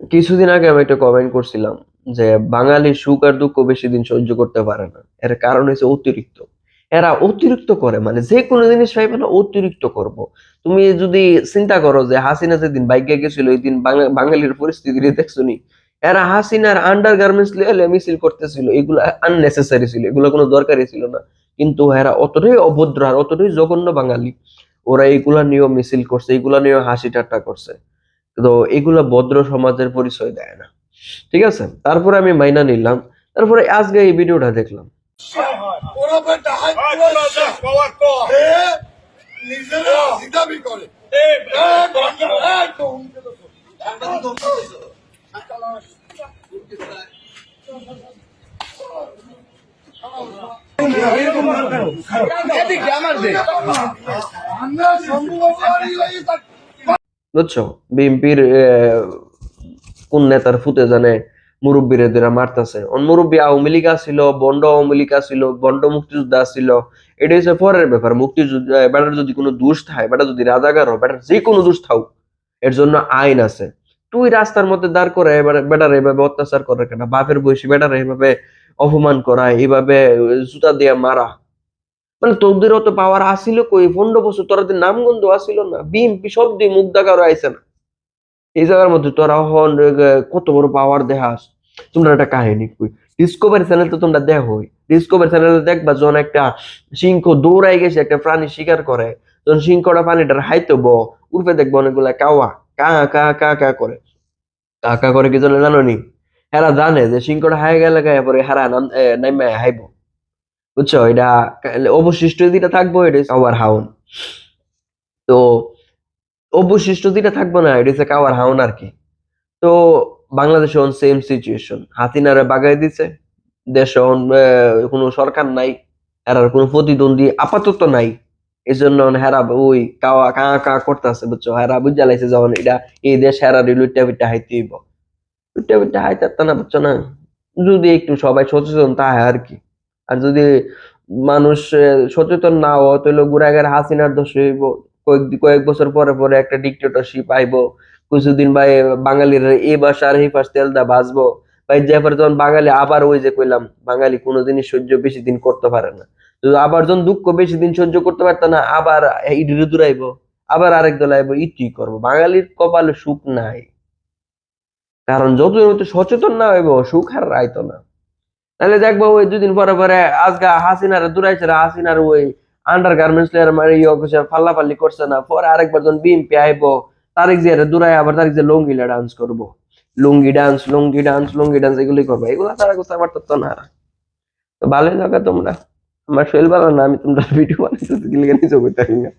কিছুদিন আগে আমি একটা কমেন্ট করছিলাম যে বাঙালি সুখ আর দুঃখ বেশি দিন সহ্য করতে পারে না। এর কারণ হচ্ছে অতিরিক্ত। এরা অতিরিক্ত করে মানে যে কোনো জিনিস পাইবে না, অতিরিক্ত করব। তুমি যদি চিন্তা করো যে, হাসিনা যেদিন বাইকে গেছিল, ওই দিন বাঙালির পরিস্থিতি দেখছ নি? এরা হাসিনার আন্ডার গার্মেন্টস লেভেলে মিছিল করতেছিল, এগুলো আননেসেসারি ছিল, এগুলো কোনো দরকারই ছিল না। কিন্তু এরা অতটাই অভদ্র আর অতটাই জঘন্য বাঙালি। ওরা এইগুলা নিয়েও মিছিল করছে এইগুলা নিয়েও হাসি ঠাট্টা করছে। তো এগুলা ভদ্র সমাজের পরিচয় দেয় না। ঠিক আছে? তারপরে আমি মাইনা নিলাম। তারপরে আজকে এই ভিডিওটা দেখলাম। আমরা তার বুঝছ? বিএনপির কোন নেতার ফুতে জানে মুরব্বীরে দিরা মারতাছে। মুরব্বী আওয়ামী লীগ ছিল বন্ড আওয়ামী লীগ ছিল বন্ড মুক্তিযোদ্ধা ছিল এটা হচ্ছে পরের ব্যাপার। মুক্তিযুদ্ধ বেটার যদি কোনো দোষ থাকে বেটা যদি রাজাগার হয় বেটার যে কোনো দোষ থাক এর জন্য আইন আছে। তুই রাস্তার মধ্যে দাঁড় করে এবার বেটার এভাবে অত্যাচার করে কেন? বাপের বয়সী বেটার এভাবে অপমান করা, এইভাবে জুতা দিয়ে মারা। মানে তোদের অত পাওয়ার আসিল কই? পনেরো বছর তোরা নামগন্ধ আসিল না? বিএনপি সব দিয়ে মুখ দেখারও আইসে না। এই জায়গার মধ্যে তোরা হন কত বড় পাওয়ার দেখাস। তোমরা একটা কাহিনী কই? ডিসকভারি চ্যানেল তো তোমরা দেখোই। ডিসকভারি চ্যানেলে দেখবা যখন একটা সিংহ দৌড়াই গেছে, একটা প্রাণী শিকার করে যখন সিংহটা পানিটার হাইতে ব, উর্ফে দেখব অনেকগুলা কাওয়া, কা কা কা কা করে। কা কা করে কি জন্য জানো নি হেরা জানে যে সিংহটা হাই গেলে পরে হেরা নাম নাইমে হাইব। বুঝছ? এটা অবশিষ্ট যেটা থাকব এটা কাওয়ার হাউন তো অবশিষ্ট যেটা থাকব না এটা হচ্ছে কাওয়ার হাউন আর কি। তো বাংলাদেশে অন সেম সিচুয়েশন হাতিনারে বাগাই দিছে দেশে অন, কোনো সরকার নাই হেরার কোনো প্রতিদ্বন্দ্বী আপাতত নাই। এই জন্য হেরা ওই কাওয়া কা কা করতেছে বুঝছ? হেরা বুঝা লাগছে যখন এটা এই দেশ হেরা লুইটা পিটা হাইতে হইব। লুইটা পিটা হাইতে না বুঝছ না? যদি একটু সবাই সচেতন তাই আর কি। আর যদি মানুষ সচেতন না হয় তাহলে গুড়াগার হাসিনার দোষ হইব। কয়েক কয়েক বছর পরে পরে একটা ডিক্টেটরশিপ আইব। কিছুদিন ভাই বাঙালির এই বাসা আর এই পাশ তেল দা বাঁচবো। ভাই, যে পরে যখন বাঙালি আবার ওই যে কইলাম, বাঙালি কোনো জিনিস সহ্য বেশি দিন করতে পারে না। আবার যখন দুঃখ বেশি দিন সহ্য করতে পারত না, আবার ইডিরে দূরাইব আবার আরেক দল আইব, ইটি করব? বাঙালির কপালে সুখ নাই। কারণ যত সচেতন না হইব, সুখ আর রাইতো না। তাহলে দেখব ওই দুদিন পরে পরে আজকে হাসিনার দূরাইছে হাসিনার ওই আন্ডার গার্মেন্টস প্লেয়ার মানে ইয়ে করছে করছে না। পরে আরেকবার যখন বিএমপি আইব তারিখ যে দূরাই আবার তারিখ যে লুঙ্গিলা ডান্স করব। Lungi dance lungi dance lungi dance এগুলি করব। এগুলো তারা করতে পারতো না তো ভালোই লাগা তোমরা। আমার শরীর ভালো না, আমি তোমরা ভিডিও বানাইতে গেলে নিজে না।